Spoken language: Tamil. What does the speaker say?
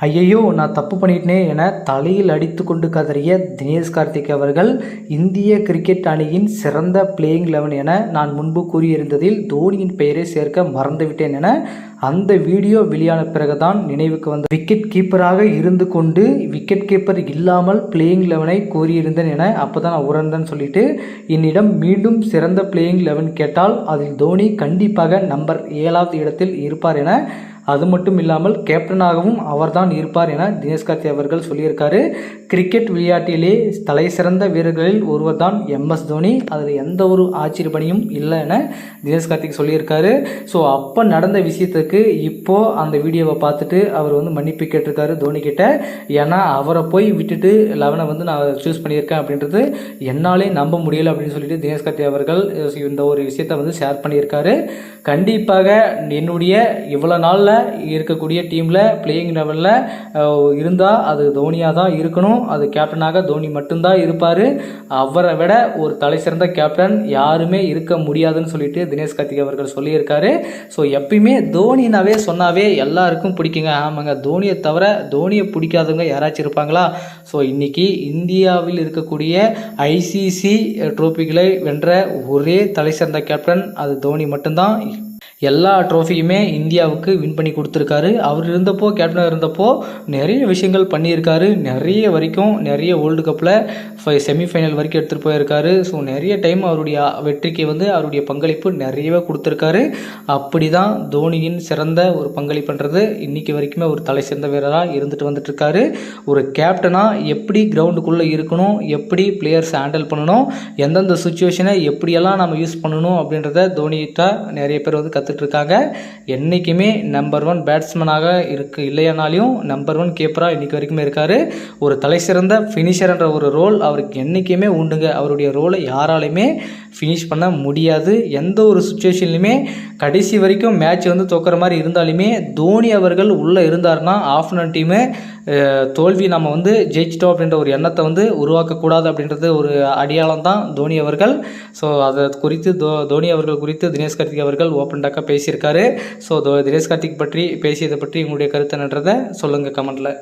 ஐயையோ நான் தப்பு பண்ணிட்டேனே என தலையில் அடித்து கொண்டு கதறிய தினேஷ் கார்த்திக் அவர்கள் இந்திய கிரிக்கெட் அணியின் சிறந்த பிளேயிங் லெவன் என நான் முன்பு கூறியிருந்ததில் தோனியின் பெயரை சேர்க்க மறந்துவிட்டேன் என அந்த வீடியோ வெளியான பிறகுதான் நினைவுக்கு வந்த விக்கெட் கீப்பராக இருந்து கொண்டு விக்கெட் கீப்பர் இல்லாமல் பிளேயிங் லெவனை கூறியிருந்தேன் என அப்போ தான் நான் உணர்ந்தேன்னு சொல்லிட்டு என்னிடம் மீண்டும் சிறந்த பிளேயிங் லெவன் கேட்டால் அதில் தோனி கண்டிப்பாக நம்பர் ஏழாவது இடத்தில் இருப்பார் என அது மட்டும் இல்லாமல் கேப்டனாகவும் அவர்தான் இருப்பார் என தினேஷ் கார்த்தி அவர்கள் சொல்லியிருக்காரு. கிரிக்கெட் விளையாட்டிலே தலை சிறந்த வீரர்களில் ஒருவர் தான் எம்எஸ் தோனி. அதில் எந்த ஒரு ஆச்சரியப்பணியும் இல்லை என தினேஷ் கார்த்திக் சொல்லியிருக்காரு. ஸோ அப்போ நடந்த விஷயத்துக்கு இப்போது அந்த வீடியோவை பார்த்துட்டு அவர் வந்து மன்னிப்பு கேட்டிருக்காரு தோனி கிட்ட. ஏன்னா அவரை போய் விட்டுட்டு லெவனை வந்து நான் சூஸ் பண்ணியிருக்கேன் அப்படின்றது என்னாலே நம்ப முடியலை அப்படின்னு சொல்லிட்டு தினேஷ் கார்த்தி அவர்கள் இந்த ஒரு விஷயத்தை வந்து ஷேர் பண்ணியிருக்காரு. கண்டிப்பாக என்னுடைய இவ்வளோ நாளில் இருக்கக்கூடிய டீமில் பிளேயிங் லெவலில் இருந்தால் அது தோனியாக தான் இருக்கணும். அது கேப்டனாக தோனி மட்டும்தான் இருப்பார். அவரை விட ஒரு தலை சிறந்த கேப்டன் யாருமே இருக்க முடியாதுன்னு சொல்லிட்டு தினேஷ் கார்த்திக் அவர்கள் சொல்லியிருக்காரு. ஸோ எப்பயுமே தோனினாவே சொன்னாவே எல்லாருக்கும் பிடிக்குங்க. ஆமாங்க தோனியை தவிர தோனியை பிடிக்காதவங்க யாராச்சும் இருப்பாங்களா? ஸோ இன்றைக்கி இந்தியாவில் இருக்கக்கூடிய ஐசிசி ட்ரோஃபிகளை வென்ற ஒரே தலை சிறந்த கேப்டன் அது தோனி மட்டும்தான். எல்லா ட்ரோஃபியுமே இந்தியாவுக்கு வின் பண்ணி கொடுத்துருக்காரு. அவர் இருந்தப்போ கேப்டனாக இருந்தப்போ நிறைய விஷயங்கள் பண்ணியிருக்காரு. நிறைய வரைக்கும் நிறைய வேர்ல்டு கப்பில் செமிஃபைனல் வரைக்கும் எடுத்துகிட்டு போயிருக்காரு. ஸோ நிறைய டைம் அவருடைய வெற்றிக்கு வந்து அவருடைய பங்களிப்பு நிறையவே கொடுத்துருக்காரு. அப்படி தான் தோனியின் சிறந்த ஒரு பங்களிப்புன்றது இன்றைக்கி வரைக்குமே ஒரு தலை சிறந்த வீரராக இருந்துட்டு வந்துட்டுருக்காரு. ஒரு கேப்டனாக எப்படி கிரவுண்டுக்குள்ளே இருக்கணும் எப்படி பிளேயர்ஸ் ஹேண்டில் பண்ணணும் எந்தெந்த சுச்சுவேஷனை எப்படியெல்லாம் நம்ம யூஸ் பண்ணணும் அப்படின்றத தோனிகிட்ட நிறைய பேர் வந்து காத்துட்ருக்காங்க என்றைக்குமே நம்பர் ஒன் பேட்ஸ்மேனாக இருக்கு இல்லையானாலையும் நம்பர் ஒன் கீப்பராக இன்றைக்கி வரைக்குமே இருக்கார். ஒரு தலை சிறந்த ஃபினிஷர்ன்ற ஒரு ரோல் அவருக்கு என்றைக்குமே உண்டுங்க. அவருடைய ரோலை யாராலையுமே ஃபினிஷ் பண்ண முடியாது. எந்த ஒரு சுச்சுவேஷன்லையுமே கடைசி வரைக்கும் மேட்ச் வந்து தோக்கிற மாதிரி இருந்தாலுமே தோனி அவர்கள் உள்ளே இருந்தார்னா ஆஃப்டர்நூன் டீமு தோல்வி நம்ம வந்து ஜெயிச்சிட்டோம் அப்படின்ற ஒரு எண்ணத்தை வந்து உருவாக்கக்கூடாது அப்படின்றது ஒரு அடையாளம் தான் தோனி அவர்கள். ஸோ அதை குறித்து தோ தோனி அவர்கள் குறித்து தினேஷ் கார்த்திக் அவர்கள் ஓப்பன் டாக்காக பேசியிருக்காரு. ஸோ தினேஷ் கார்த்திக் பற்றி பேசியதை பற்றி உங்களுடைய கருத்து என்னன்றதை சொல்லுங்கள் கமெண்ட்டில்